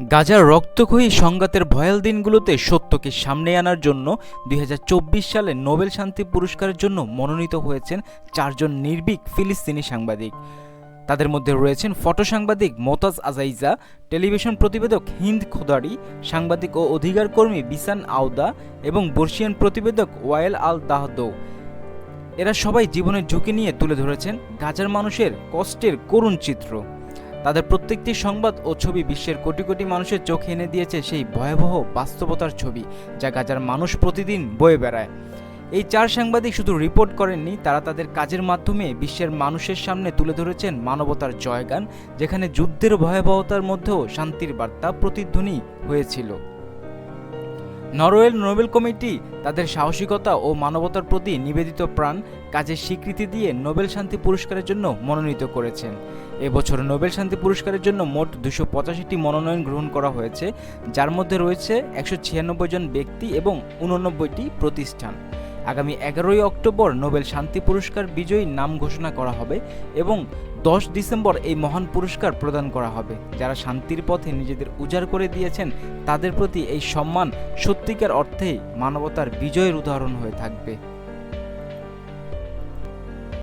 গাজার রক্তক্ষয়ী সংঘাতের ভয়াল দিনগুলোতে সত্যকে সামনে আনার জন্য দুই হাজার চব্বিশ সালে নোবেল শান্তি পুরস্কারের জন্য মনোনীত হয়েছেন চারজন নির্ভীক ফিলিস্তিনি সাংবাদিক। তাদের মধ্যে রয়েছেন ফটো সাংবাদিক মোতাজ আজাইজা, টেলিভিশন প্রতিবেদক হিন্দ খোদারি, সাংবাদিক ও অধিকার কর্মী বিসান আউদা এবং বর্ষিয়ান প্রতিবেদক ওয়াইল আল দাহদৌ এরা সবাই জীবনের ঝুঁকি নিয়ে তুলে ধরেছেন গাজার মানুষের কষ্টের করুণ চিত্র। তাদের প্রত্যেকটি সংবাদ ও ছবি বিশ্বের কোটি কোটি মানুষের চোখে এনে দিয়েছে সেই ভয়াবহ বাস্তবতার ছবি, যা গাজার মানুষ প্রতিদিন বয়ে বেড়ায়। এই চার সাংবাদিক শুধু রিপোর্ট করেননি, তারা তাদের কাজের মাধ্যমে বিশ্বের মানুষের সামনে তুলে ধরেছেন মানবতার জয়গান, যেখানে যুদ্ধের ভয়াবহতার মধ্যেও শান্তির বার্তা প্রতিধ্বনি হয়েছিল। নরওয়েল নোবেল কমিটি তাদের সাহসিকতা ও মানবতার প্রতি নিবেদিত প্রাণ কাজের স্বীকৃতি দিয়ে নোবেল শান্তি পুরস্কারের জন্য মনোনীত করেছেন। এবছর নোবেল শান্তি পুরস্কারের জন্য মোট দুশো পঁচাশিটি মনোনয়ন গ্রহণ করা হয়েছে, যার মধ্যে রয়েছে একশো ছিয়ানব্বই জন ব্যক্তি এবং উননব্বইটি প্রতিষ্ঠান। আগামী এগারোই অক্টোবর নোবেল শান্তি পুরস্কার বিজয়ী নাম ঘোষণা করা হবে এবং দশ ডিসেম্বর এই মহান পুরস্কার প্রদান করা হবে। যারা শান্তির পথে নিজেদের উজাড় করে দিয়েছেন, তাদের প্রতি এই সম্মান সত্যিকার অর্থেই মানবতার বিজয়ের উদাহরণ হয়ে থাকবে।